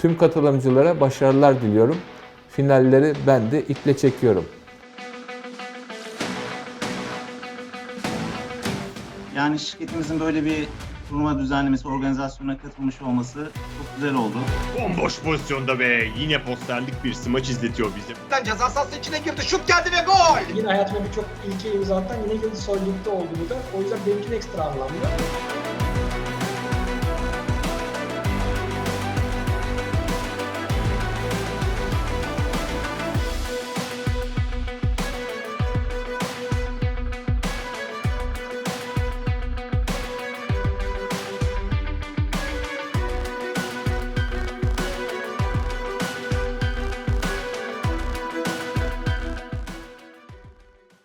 Tüm katılımcılara başarılar diliyorum. Finalleri ben de iple çekiyorum. Yani şirketimizin böyle bir turnuva düzenlemesi, organizasyona katılmış olması çok güzel oldu. Bomboş pozisyonda ve yine posterlik bir smaç izletiyor bizi. ceza sahası içine girdi. Şut geldi ve gol. Yine hayatıma birçok ilke imza atan yine Yıldız Holding'de oldu bu da. O yüzden benimki ekstra anlamlı.